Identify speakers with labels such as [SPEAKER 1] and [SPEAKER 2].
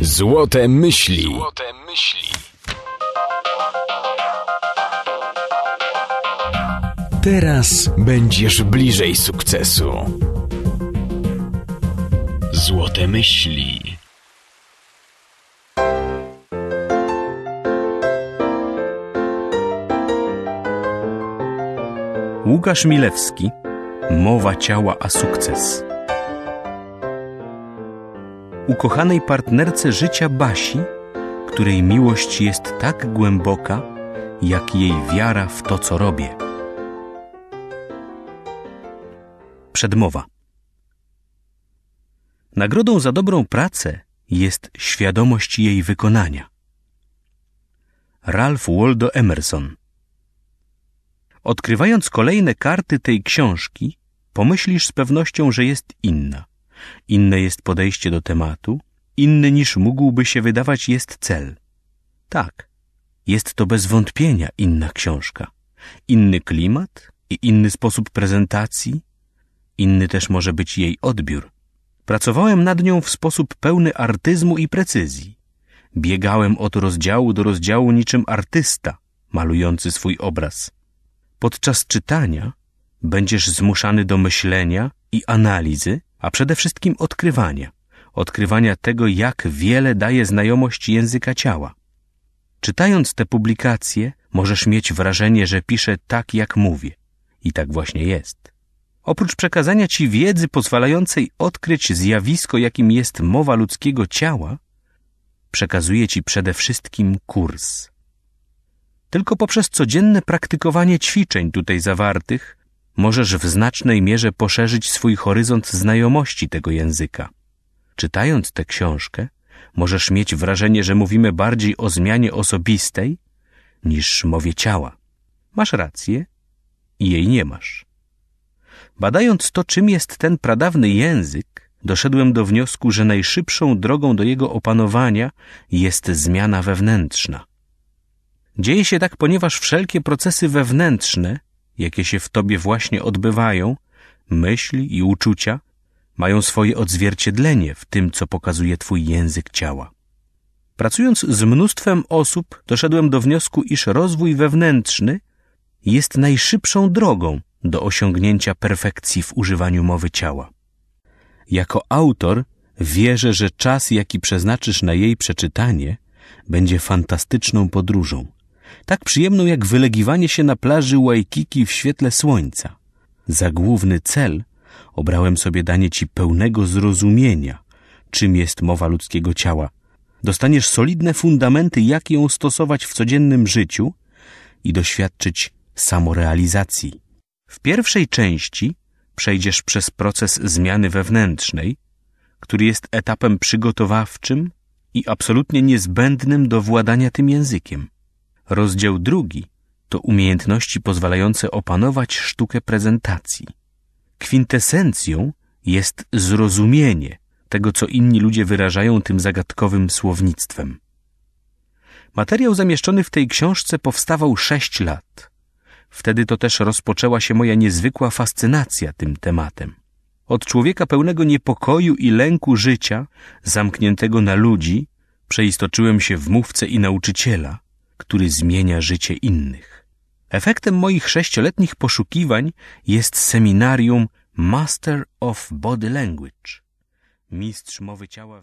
[SPEAKER 1] Złote myśli. Złote myśli. Teraz będziesz bliżej sukcesu. Złote myśli.
[SPEAKER 2] Łukasz Milewski Mowa ciała a sukces Ukochanej partnerce życia Basi, której miłość jest tak głęboka, jak jej wiara w to, co robię. Przedmowa Nagrodą za dobrą pracę jest świadomość jej wykonania. Ralph Waldo Emerson Odkrywając kolejne karty tej książki, pomyślisz z pewnością, że jest inna. Inne jest podejście do tematu, inny niż mógłby się wydawać jest cel. Tak, jest to bez wątpienia inna książka. Inny klimat i inny sposób prezentacji, inny też może być jej odbiór. Pracowałem nad nią w sposób pełny artyzmu i precyzji. Biegałem od rozdziału do rozdziału niczym artysta, malujący swój obraz. Podczas czytania będziesz zmuszany do myślenia i analizy, a przede wszystkim odkrywania. Odkrywania tego, jak wiele daje znajomość języka ciała. Czytając te publikacje, możesz mieć wrażenie, że piszę tak, jak mówię. I tak właśnie jest. Oprócz przekazania ci wiedzy pozwalającej odkryć zjawisko, jakim jest mowa ludzkiego ciała, przekazuję ci przede wszystkim kurs. Tylko poprzez codzienne praktykowanie ćwiczeń tutaj zawartych możesz w znacznej mierze poszerzyć swój horyzont znajomości tego języka. Czytając tę książkę, możesz mieć wrażenie, że mówimy bardziej o zmianie osobistej niż mowie ciała. Masz rację i jej nie masz. Badając to, czym jest ten pradawny język, doszedłem do wniosku, że najszybszą drogą do jego opanowania jest zmiana wewnętrzna. Dzieje się tak, ponieważ wszelkie procesy wewnętrzne, jakie się w tobie właśnie odbywają, myśli i uczucia, mają swoje odzwierciedlenie w tym, co pokazuje twój język ciała. Pracując z mnóstwem osób, doszedłem do wniosku, iż rozwój wewnętrzny jest najszybszą drogą do osiągnięcia perfekcji w używaniu mowy ciała. Jako autor wierzę, że czas, jaki przeznaczysz na jej przeczytanie, będzie fantastyczną podróżą tak przyjemną jak wylegiwanie się na plaży Waikiki w świetle słońca. Za główny cel obrałem sobie danie ci pełnego zrozumienia, czym jest mowa ludzkiego ciała. Dostaniesz solidne fundamenty, jak ją stosować w codziennym życiu i doświadczyć samorealizacji. W pierwszej części przejdziesz przez proces zmiany wewnętrznej, który jest etapem przygotowawczym i absolutnie niezbędnym do władania tym językiem. Rozdział drugi to umiejętności pozwalające opanować sztukę prezentacji. Kwintesencją jest zrozumienie tego, co inni ludzie wyrażają tym zagadkowym słownictwem. Materiał zamieszczony w tej książce powstawał sześć lat. Wtedy to też rozpoczęła się moja niezwykła fascynacja tym tematem. Od człowieka pełnego niepokoju i lęku życia, zamkniętego na ludzi, przeistoczyłem się w mówcę i nauczyciela, który zmienia życie innych. Efektem moich sześcioletnich poszukiwań jest seminarium Master of Body Language. Mistrz mowy ciała